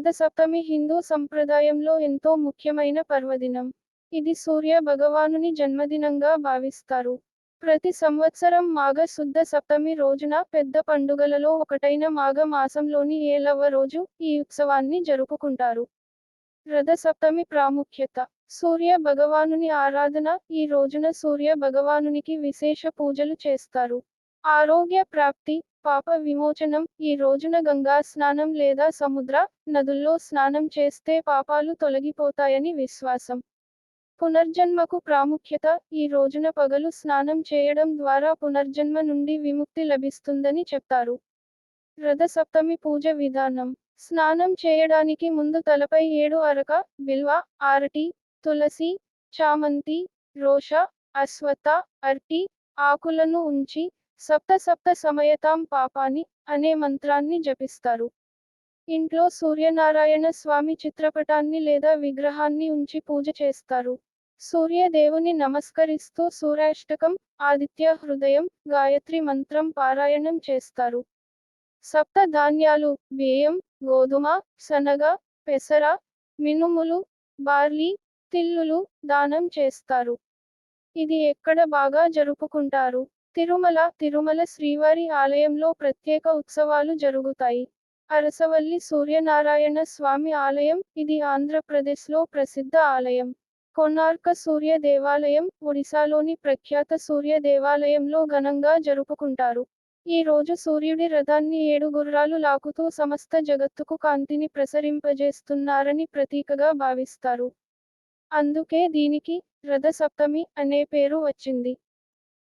రథసప్తమి హిందూ సంప్రదాయంలో ఎంతో ముఖ్యమైన పర్వదినం. ఇది సూర్య భగవానుని జన్మదినంగా భావిస్తారు. ప్రతి సంవత్సరం మాఘ శుద్ధ సప్తమి రోజున పెద్ద పండుగలలో ఒకటైన మాఘ మాసంలోని ఏలవ రోజు ఈ ఉత్సవాన్ని జరుపుకుంటారు. రథసప్తమి ప్రాముఖ్యత. సూర్య భగవానుని ఆరాధన ఈ రోజున సూర్య భగవానునికి విశేష పూజలు చేస్తారు. ఆరోగ్య ప్రాప్తి పాప విమోచనం ఈ రోజున గంగా స్నానం లేదా సముద్ర నదుల్లో స్నానం చేస్తే పాపాలు తొలగిపోతాయని విశ్వాసం. పునర్జన్మకు ప్రాముఖ్యత ఈ రోజున పగలు స్నానం చేయడం ద్వారా పునర్జన్మ నుండి విముక్తి లభిస్తుందని చెప్తారు. రథసప్తమి పూజ విధానం. స్నానం చేయడానికి ముందు తలపై ఏడు అరక బిల్వ ఆరటి తులసి చామంతి రోష అశ్వత్థ అర్టి ఆకులను ఉంచి సప్త సప్త సమయతాం పాపాని అనే మంత్రాన్ని జపిస్తారు. ఇంట్లో సూర్యనారాయణ స్వామి చిత్రపటాన్ని లేదా విగ్రహాన్ని ఉంచి పూజ చేస్తారు. సూర్య దేవుని నమస్కరిస్తూ సూర్యాష్టకం ఆదిత్య హృదయం గాయత్రి మంత్రం పారాయణం చేస్తారు. సప్త ధాన్యాలు బియ్యం గోధుమ శనగ పెసర మినుములు బార్లీ తిల్లులు దానం చేస్తారు. ఇది ఎక్కడ బాగా జరుపుకుంటారు? తిరుమల తిరుమల శ్రీవారి ఆలయంలో ప్రత్యేక ఉత్సవాలు జరుగుతాయి. అరసవల్లి సూర్యనారాయణ స్వామి ఆలయం ఇది ఆంధ్రప్రదేశ్లో ప్రసిద్ధ ఆలయం. కొనార్క సూర్య దేవాలయం ఒడిశాలోని ప్రఖ్యాత సూర్య దేవాలయంలో ఘనంగా జరుపుకుంటారు. ఈ రోజు సూర్యుడి రథాన్ని ఏడు గుర్రాలు లాకుతూ సమస్త జగత్తుకు కాంతిని ప్రసరింపజేస్తున్నారని ప్రతీకగా భావిస్తారు. అందుకే దీనికి రథసప్తమి అనే పేరు వచ్చింది.